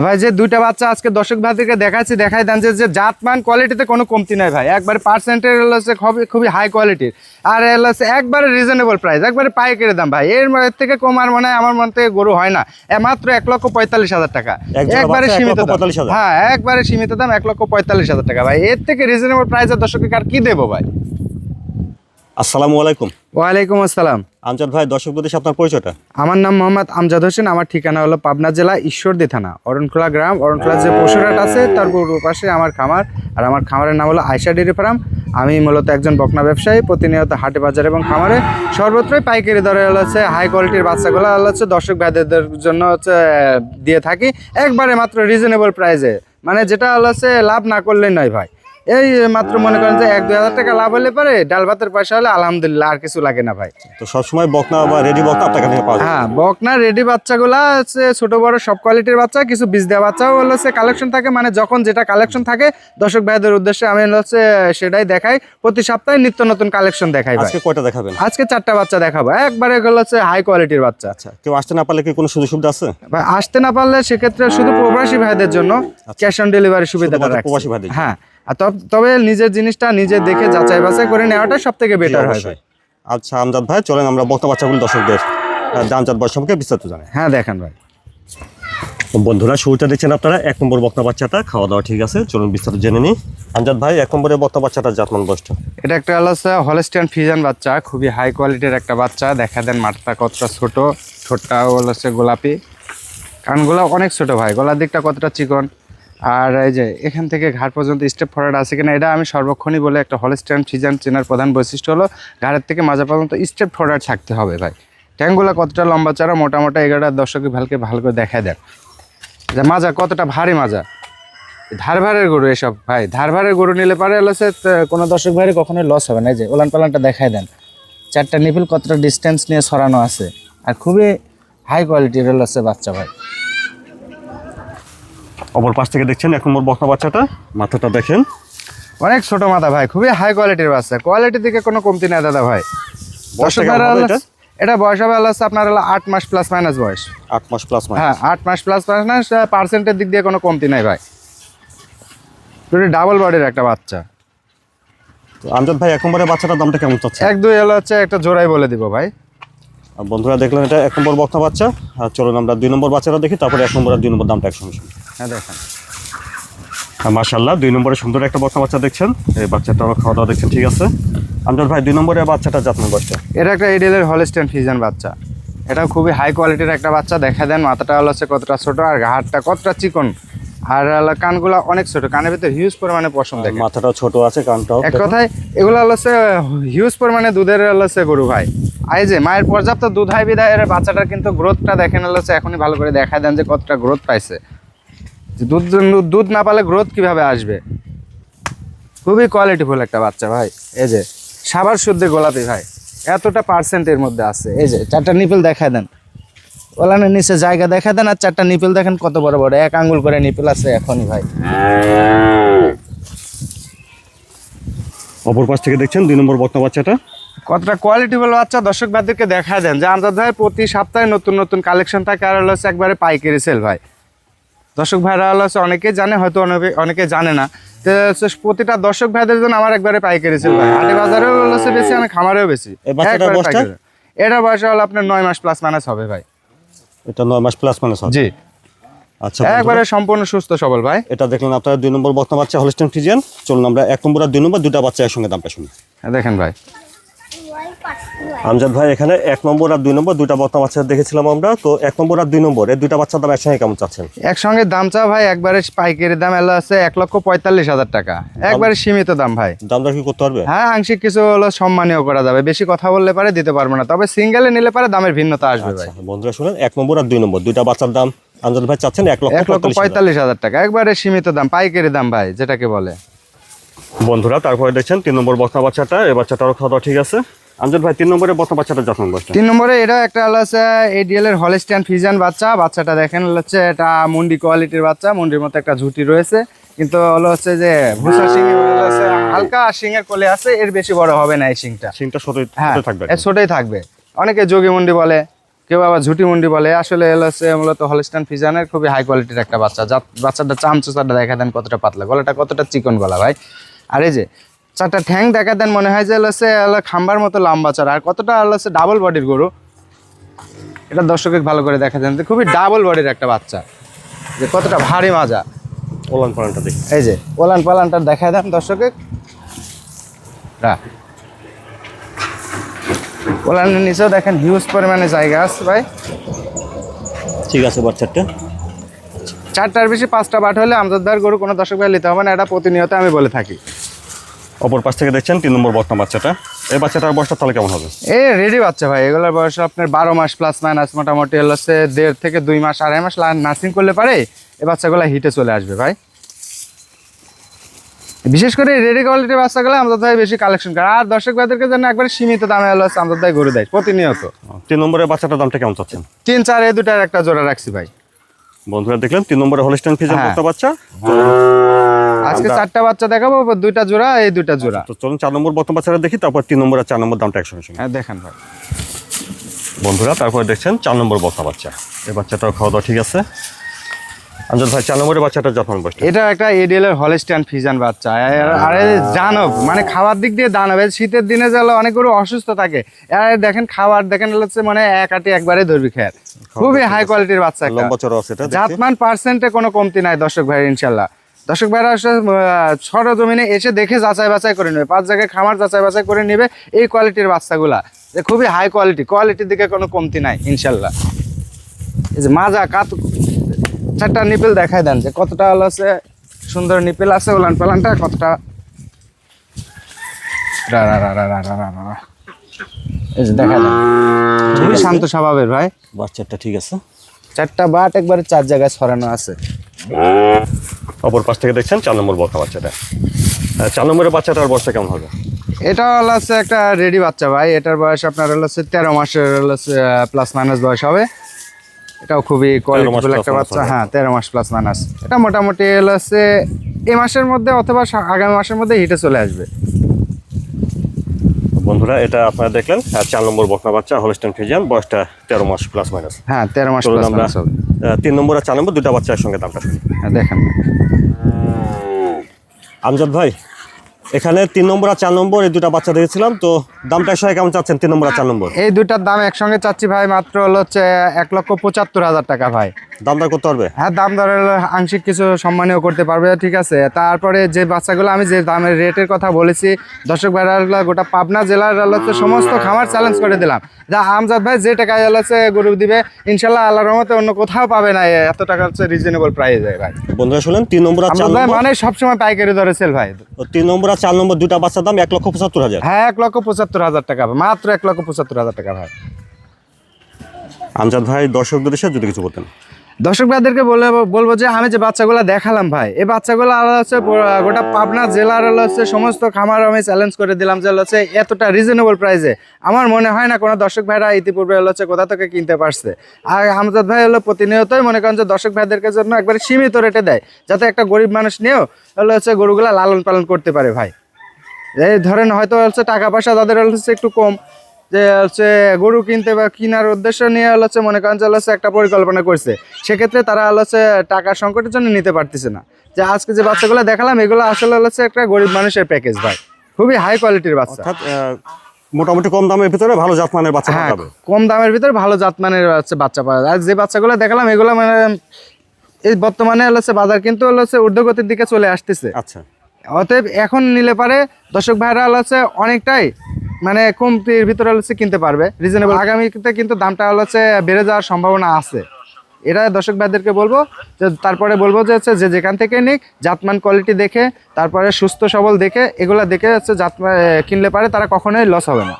হ্যাঁ ভাই যে দুইটা বাচ্চা আজকে দর্শক ভাইদেরকে দেখাচ্ছি দেখাই দেন যে জাতমান কোয়ালিটিতে কোনো কমতি নাই ভাই। একবারে পার্সেন্টের হচ্ছে খুবই খুবই হাই কোয়ালিটির আর হচ্ছে একবারে রিজনেবল প্রাইস একবারে পায়ে পাইকারি দাম ভাই। এর এর থেকে কম আর মনে হয় আমার মনে থেকে গরু হয় না। মাত্র এক লক্ষ পঁয়তাল্লিশ হাজার টাকা। একবারে সীমিত। হ্যাঁ একবারে সীমিত দাম এক লক্ষ পঁয়তাল্লিশ হাজার টাকা ভাই। এর থেকে রিজনেবল প্রাইসের দর্শককে আর কি দেবো ভাই? আসসালামু আলাইকুম। ওয়ালাইকুম আসসালাম। আমজাদ ভাই, দর্শক প্রদেশ আপনার পরিচয়টা? আমার নাম মোহাম্মদ আমজাদ হোসেন, আমার ঠিকানা হলো পাবনা জেলা ঈশ্বরদী থানা, অরণখোলা গ্রাম। অরণখোলা যে পশুরাট আছে, তার পূর্ব পাশে আমার খামার, আর আমার খামারের নাম হলো আয়সা ডেরি ফার্ম। আমি মূলত একজন বকনা ব্যবসায়ী, প্রতিনিয়ত হাটে, বাজার এবং খামারে সর্বত্রই পাইকারি দরে হচ্ছে হাই কোয়ালিটির বাচ্চাগুলো হচ্ছে দর্শক ভাইদের জন্য হচ্ছে, দিয়ে থাকি। একবারে মাত্র রিজনেবল প্রাইসে মানে যেটা হচ্ছে লাভ না করলেই নয় ভাই। এই মাত্র মনে করেন যে এক দুই হাজার টাকা লাভ হলে পারে ডাল ভাতের পয়সা হলে আলহামদুলিল্লাহ আর কিছু লাগে না ভাই। তো সবসময় বকনা বা রেডি বকনা আপনার কাছে পাওয়া যায়। হ্যাঁ বকনা রেডি বাচ্চাগুলা হচ্ছে ছোট বড় সব কোয়ালিটির বাচ্চা কিছু বীজ দেওয়া বাচ্চাও হলো হচ্ছে কালেকশন থাকে মানে যখন যেটা কালেকশন থাকে দর্শক ভাইদের উদ্দেশ্যে আমি হচ্ছে সেটাই দেখাই। প্রতি সপ্তাহে নিত্য নতুন কালেকশন দেখাই ভাই। আজকে কয়টা দেখাবেন? আজকে চারটা বাচ্চা দেখাবো। একবারে এগুলো হচ্ছে হাই কোয়ালিটির বাচ্চা। আচ্ছা কেউ আসতে না পারলে কি কোনো সুযোগ সুবিধা আছে? ভাই আসতে না পারলে সেক্ষেত্রে শুধু প্রবাসী ভাইদের জন্য ক্যাশ অন ডেলিভারি সুবিধাটা শুধুমাত্র রাখছি। প্রবাসী ভাইদের হ্যাঁ আর তব- নিজের জিনিসটা নিজে দেখে যাচাই বাছাই করে নেওয়াটা সব থেকে বেটার হয় ভাই। আচ্ছা আমজাদ ভাই চলেন আমরা বকনা বাচ্চাগুলো দর্শকদের দামজাত বয়স সম্পর্কে বিস্তারিত জানাই। হ্যাঁ দেখেন ভাই। বন্ধুরা শুরুটা দেখছেন আপনারা এক নম্বর বকনা বাচ্চাটা খাওয়া দাওয়া ঠিক আছে চলুন বিস্তারিত জেনে নিই। আমজাদ ভাই এক নম্বরের বকনা বাচ্চাটা জাতমান বয়সটা? এটা একটা হলো হলস্টিয়ান ফিজান বাচ্চা খুবই হাই কোয়ালিটির একটা বাচ্চা। দেখা দেন মাঠটা কতটা ছোট ঠোঁটটাও হলো হচ্ছে গোলাপি। কানগুলো অনেক ছোট ভাই গলার দিকটা কতটা চিকন আর এই যে এখান থেকে ঘাট পর্যন্ত স্টেপ ফরওয়ার্ড আছে কিনা, এটা আমি সর্বক্ষণই বলে একটা হলস্টিয়ান ফিজান চেনার প্রধান বৈশিষ্ট্য হলো, ঘাড়ের থেকে মাজা পর্যন্ত স্টেপ ফরওয়ার্ড থাকতে হবে ভাই। ট্যাঙ্গুলো কতটা লম্বা চড়া মোটামোটা এগারোটা, দর্শকে ভালকে ভালো করে দেখায় দেন। যে মাজা কতটা ভারী মাজা? ধারভারের গরু এসব, ভাই ধারভারের গরু নিলে পারে সে কোনো দর্শক ভাইয়ের কখনোই লস হবে না। এই যে ওলান পালানটা দেখায় দেন। চারটা নিপিল কতটা ডিস্টেন্স নিয়ে সরানো আছে? আর খুবই হাই কোয়ালিটির হচ্ছে বাচ্চা ভাই। অপর পাশ থেকে দেখছেন এক নম্বর বকনা বাচ্চাটা। মাথাটা দেখেন। অনেক ছোট মাথা ভাই খুবই হাই কোয়ালিটির বাচ্চা। কোয়ালিটির দিকে কোনো কমতি নাই দাদা ভাই। এটা? বয়স হবে হচ্ছে আপনার হলো আট মাস প্লাস মাইনাস বয়স। আট মাস প্লাস হ্যাঁ আট মাস প্লাস মাইনাস পার্সেন্টের দিক দিয়ে কোনো কমতি নাই ভাই। ডাবল বডির একটা বাচ্চা। তো আমজাদ ভাই এক নম্বরের বাচ্চাটার দামটা কেমন চাচ্ছে? এক দুই হলো হচ্ছে একটা জোড়াই বলে দিব ভাই। বন্ধুরা দেখলেন এটা এক নম্বর বক্তা বাচ্চা। আর চলুন আমরা দুই নম্বর বাচ্চাটা দেখি তারপরে এক নম্বর আর দুই নম্বর দামটা একসঙ্গে হ্যাঁ দেখেন। মাশাল্লাহ দুই নম্বরে সুন্দর একটা বকনা বাচ্চা দেখছেন। এই বাচ্চাটাও খাওয়া দাওয়া দেখছেন ঠিক আছে? আমজাদ ভাই দুই নম্বরের বাচ্চাটা বয়সটা এটা একটা এডিএলের হলস্টেন ফিজন বাচ্চা। এটাও খুবই হাই কোয়ালিটির একটা বাচ্চা দেখা দেন মাথাটা হলো হচ্ছে কতটা ছোট আর ঘাটটা কতটা চিকন। আর কানগুলা অনেক ছোট কানের ভিতরে হিউজ পরিমাণে পশম দেখে মাথাটাও ছোট আছে কানটাও এক কথায় এগুলো হচ্ছে হিউজ পরিমাণে দুধের হচ্ছে গরু ভাই। যে মায়ের পর্যাপ্ত দুধ হয় বিদায় বাচ্চাটার কিন্তু গ্রোথটা দেখেন হচ্ছে এখনই ভালো করে দেখা দেন যে কতটা গ্রোথ পাইছে। দুধ দুধ না পালে গ্রোথ কীভাবে আসবে? খুবই কোয়ালিটিফুল একটা বাচ্চা ভাই এই যে। সাবার শুদ্ধে গোলাপি ভাই এতটা পার্সেন্টের মধ্যে আছে। এই যে চারটা নিপেল দেখায় দেন। ওলানের নিচে জায়গা দেখা দেন আর চারটা নিপেল দেখেন কত বড় বড় এক আঙ্গুল করে নিপেল আছে এখনই ভাই। অপর পাশ থেকে দেখছেন দুই নম্বর বকনা বাচ্চাটা? কতটা কোয়ালিটিফুল বাচ্চা দর্শক ভাইদেরকে দেখা দেন যে আমজাদ ভাই প্রতি সপ্তাহে নতুন নতুন কালেকশন থাকে আর হলো একবারে পাইকারি সেল ভাই। দর্শক ভাইরা হলো হচ্ছে অনেকেই জানে হয়তো অনেকে অনেকে জানে না। তো প্রতিটা দর্শক ভাইদের জন্য আমার একবারে পাইকারি ভাই। হাটে বাজারেও হচ্ছে বেশি আমি খামারেও বেশি। এটা বয়স হলো আপনার নয় মাস প্লাস মাইনাস হবে ভাই। এটা নয় মাস প্লাস মানে জি। আচ্ছা একবারে সম্পূর্ণ সুস্থ সবল ভাই। এটা দেখলেন আপনারা দুই নম্বর বকনা বাচ্চা হলস্টেন ফ্রিজিয়ান চলুন আমরা এক নম্বর আর দুই নম্বর দুটা বাচ্চা একসঙ্গে দামটা শুনি। হ্যাঁ, দেখেন ভাই। আমজাদ ভাই এখানে এক নম্বর আর দুই নম্বর দুটা বকনা বাচ্চা দেখেছিলাম আমরা। তো এক নম্বর আর দুই নম্বর এই দুটা বাচ্চার দাম একসঙ্গে কেমন চাচ্ছেন? একসঙ্গে দাম চা ভাই একবারে পাইকারি দাম এলো আছে এক লক্ষ পঁয়তাল্লিশ হাজার টাকা। একবারে সীমিত দাম ভাই। দাম দর কি করতে পারবে? হ্যাঁ আংশিক কিছু হলো সম্মানীয় করা যাবে। বেশি কথা বললে পারে দিতে পারব না। তবে সিঙ্গেলে নিলে পারে দামের ভিন্নতা আসবে ভাই। আচ্ছা, বন্ধুরা শুনেন এক নম্বর আর দুই নম্বর দুইটা বাচ্চার দাম আমজাদ ভাই চাচ্ছেন এক লক্ষ এক লক্ষ পঁয়তাল্লিশ হাজার। টাকা। একবারে সীমিত দাম পাইকারি দাম ভাই যেটাকে বলে। বন্ধুরা তারপরে দেখছেন তিন নম্বর বকনা বাচ্চাটা এই বাচ্চাটারও খাওয়া দাওয়া ঠিক আছে। আমজাদ ভাই তিন নম্বরে বকনা বাচ্চাটা যত্ন বাচ্চা তিন নম্বরে এটা একটা হলো হচ্ছে এডিএল এর হলস্টিয়ান ফিজান বাচ্চা। বাচ্চাটা দেখেন হলো হচ্ছে এটা মুন্ডি কোয়ালিটির বাচ্চা মুন্ডির মতো একটা ঝুটি রয়েছে। কিন্তু হলো হচ্ছে যে ভুসা শিং হালকা শিংয়ের কোলে আছে এর বেশি বড় হবে না এই শিংটা। সিংটা ছোট হ্যাঁ থাকবে ছোটই থাকবে। অনেকে যোগী মুন্ডি বলে কেউ আবার ঝুটি মুন্ডি বলে। আসলে এলো হচ্ছে মূলত হলিস্টান ফিজানের খুবই হাই কোয়ালিটির একটা বাচ্চা। যা বাচ্চাটা চামচুচাটা দেখা দেন কতটা পাতলা। গলাটা কতটা চিকন গলা ভাই। আর এই যে চারটা ঠ্যাং দেখা দেন মনে হয় যে হচ্ছে খাম্বার মতো লম্বা চড়া। আর কতটা হচ্ছে ডাবল বডির গরু? এটা দর্শকে ভালো করে দেখা দেন খুবই ডাবল বডির একটা বাচ্চা। যে কতটা ভারী মাজা। ওলান পালানটা দেখি। এই যে ওলান পালানটা দেখা দেন দর্শকে ওলানের নিচেও দেখেন হিউজ পরিমাণে জায়গা আছে ভাই। ঠিক আছে বাচ্চাটা। চারটার বেশি পাঁচটা বাট হলে আমজাদার গরু কোনো দর্শক ভাই নিতে হবে না এটা প্রতিনিয়ত আমি বলে থাকি। অপর পাশ থেকে দেখছেন তিন নম্বর বর্তমান বাচ্চাটা। এই বাচ্চাটার বয়সটা তাহলে কেমন হবে? এ রেডি বাচ্চা ভাই। এগুলোর বয়স আপনার বারো মাস প্লাস মাইনাস মোটামুটি হলো হচ্ছে দেড় থেকে দুই মাস আড়াই মাস নার্সিং করলে পারে এই বাচ্চাগুলো হিটে চলে আসবে ভাই। বিশেষ করে রেডি কোয়ালিটির বাচ্চাগুলো আমাদের ভাই বেশি কালেকশন করে। আর দর্শক ভাইদেরকে জন্য একবারে সীমিত দামে হলো হচ্ছে আমাদের ভাই গরু দেয় প্রতিনিয়ত। তিন নম্বরের বাচ্চাটার দামটা কেমন চাচ্ছেন? তিন চার এই দুটার একটা জোড়া রাখছি ভাই। বন্ধুরা দেখলেন তিন নম্বরে হলিস্টান হ্যাঁ। বাচ্চা। আজকে চারটা বাচ্চা দেখাবো দুইটা জোড়া এই দুইটা জোড়া। তো চলুন চার নম্বর বর্তমান বাচ্চাটা দেখি তারপর তিন নম্বর আর চার নম্বর দামটা একসঙ্গে হ্যাঁ দেখেন ভাই। বন্ধুরা তারপরে দেখছেন চার নম্বর বর্তমান বাচ্চা। এই বাচ্চাটাও খাওয়া দাওয়া ঠিক আছে। আমজাদ ভাই চার নম্বরের বাচ্চাটা যত্ন বয়সটা এটা একটা এডিএল এর হলিস্টান ফিজান বাচ্চা। আর- দানব মানে খাওয়ার দিক দিয়ে দানব শীতের দিনে গেলে অনেক গরু অসুস্থ থাকে। আর দেখেন খাবার দেখেন হচ্ছে মানে এক আটি একবারে ধরবি খেয়ার খুবই হাই কোয়ালিটির বাচ্চা একটা। লম্বা চড়া আছে এটা জাতমান পার্সেন্টে কোনো কমতি নাই দর্শক ভাই ইনশাল্লাহ দর্শক ভাইরা সরজমিনে এসে দেখে যাচাই বাছাই করে নেবে। পাঁচ জায়গায় খামার যাচাই বাছাই করে নেবে এই কোয়ালিটির বাচ্চাগুলা। যে খুবই হাই কোয়ালিটি কোয়ালিটির দিকে কোনো কমতি নাই ইনশাল্লাহ এই যে মাজা কাত চারটা নিপেল দেখাই দেন যে কতটা হলো আছে সুন্দর নিপেল আছে ওলান পালানটা কতটা? এই যে দেখা খুবই শান্ত স্বভাবের ভাই। বাচ্চাটা ঠিক আছে। চারটা বাট একবারে চার জায়গায় ছড়ানো আছে। অপর পাশ থেকে দেখছেন চার নম্বর বর্তমান বাচ্চাটা। চার নম্বরের বাচ্চাটার বয়সটা কেমন হবে? এটা হলো হচ্ছে একটা রেডি বাচ্চা ভাই এটার বয়স আপনার হলো হচ্ছে তেরো মাসের হলো প্লাস মাইনাস বয়স হবে। এটাও খুবই কোয়ালিটিফুল একটা বাচ্চা হ্যাঁ তেরো মাস প্লাস মাইনাস এটা মোটামুটি হলো এই মাসের মধ্যে অথবা আগামী মাসের মধ্যে হিটে চলে আসবে। বন্ধুরা এটা আপনারা দেখলেন আর চার নম্বর বকনা বাচ্চা হলস্টেন ফিজিয়ান বয়সটা তেরো মাস প্লাস মাইনাস হ্যাঁ তেরো মাস আমরা তিন নম্বর আর চার নম্বর দুটা বাচ্চা একসঙ্গে দামটা শুনি। হ্যাঁ দেখেন। আমজাদ ভাই এখানে তিন নম্বর আর চার নম্বর এই দুটা বাচ্চা দেখেছিলাম তো দামটা একসঙ্গে কেমন চাচ্ছেন তিন নম্বর আর চার নম্বর? এই দুইটার দাম একসঙ্গে চাচ্ছি ভাই মাত্র হলো হচ্ছে এক লক্ষ পঁচাত্তর হাজার টাকা ভাই। দাম দর করতে পারবে? হ্যাঁ দাম দর আংশিক কিছু সম্মানীয় করতে পারবে ঠিক আছে। তারপরে যে বাচ্চাগুলো আমি যে দামের রেটের কথা বলেছি দর্শক ভাইরা গোটা পাবনা জেলার হচ্ছে সমস্ত খামার চ্যালেঞ্জ করে দিলাম। যা আমজাদ ভাই যে টাকায় হচ্ছে গরু দিবে ইনশাল্লাহ আল্লাহর রহমতে অন্য কোথাও পাবে না এত টাকা হচ্ছে রিজনেবল প্রাইস ভাই। বন্ধুরা শুনলেন তিন নম্বর মানে সবসময় পাইকারি দরে সেল ভাই। তিন নম্বর চার নম্বর দুটা বাচ্চার দাম এক লক্ষ পঁচাত্তর হাজার। হ্যাঁ এক লক্ষ পঁচাত্তর হাজার টাকা মাত্র এক লক্ষ পঁচাত্তর হাজার টাকা ভাই। আমজাদ ভাই দর্শকদের সাথে যদি কিছু বলতেন। দর্শক ভাইদেরকে বলে বলব যে আমি যে বাচ্চাগুলো দেখালাম ভাই, এই বাচ্চাগুলো আলাদা হচ্ছে গোটা পাবনা জেলার হচ্ছে সমস্ত খামার আমি চ্যালেঞ্জ করে দিলাম যে হচ্ছে এতটা রিজনেবল প্রাইসে আমার মনে হয় না কোনো দর্শক ভাইরা ইতিপূর্বে হচ্ছে কোথা থেকে কিনতে পারছে। আর আমজাদ ভাই হলো প্রতিনিয়তই মনে করেন যে দর্শক ভাইদেরকে জন্য একবারে সীমিত রেটে দেয়, যাতে একটা গরিব মানুষ নিয়েও হলো হচ্ছে গরুগুলা লালন পালন করতে পারে ভাই। এই ধরেন হয়তো হচ্ছে টাকা পয়সা তাদের হচ্ছে একটু কম যে হচ্ছে গরু কিনতে বা কেনার উদ্দেশ্য নিয়ে হলো হচ্ছে মনে করেন যে হচ্ছে একটা পরিকল্পনা করছে। সেক্ষেত্রে তারা হচ্ছে টাকার সংকটের জন্য নিতে পারতেছে না। যে আজকে যে বাচ্চাগুলো দেখালাম এগুলো আসলে হচ্ছে একটা গরিব মানুষের প্যাকেজ ভাই। খুবই হাই কোয়ালিটির বাচ্চা। মোটামুটি কম দামের ভিতরে ভালো জাতমানের বাচ্চা হ্যাঁ কম দামের ভিতরে ভালো জাতমানের হচ্ছে বাচ্চা পাওয়া যায়। আর যে বাচ্চাগুলো দেখালাম এগুলো মানে এই বর্তমানে হলো হচ্ছে বাজার কিন্তু হচ্ছে ঊর্ধ্বগতির দিকে চলে আসতেছে। আচ্ছা। অতএব এখন নিলে পারে দর্শক ভাইরা হচ্ছে অনেকটাই মানে কমতির ভিতরে হচ্ছে কিনতে পারবে। রিজনেবল আগামীতে কিন্তু দামটা হচ্ছে বেড়ে যাওয়ার সম্ভাবনা আছে। এটা দর্শক ভাইদেরকে বলব, যে তারপরে বলব যে হচ্ছে যে যেখান থেকে নিক, জাতমান কোয়ালিটি দেখে, তারপরে সুস্থ সবল দেখে, এগুলা দেখে হচ্ছে জাত কিনলে পারে, তারা কখনোই লস হবে না।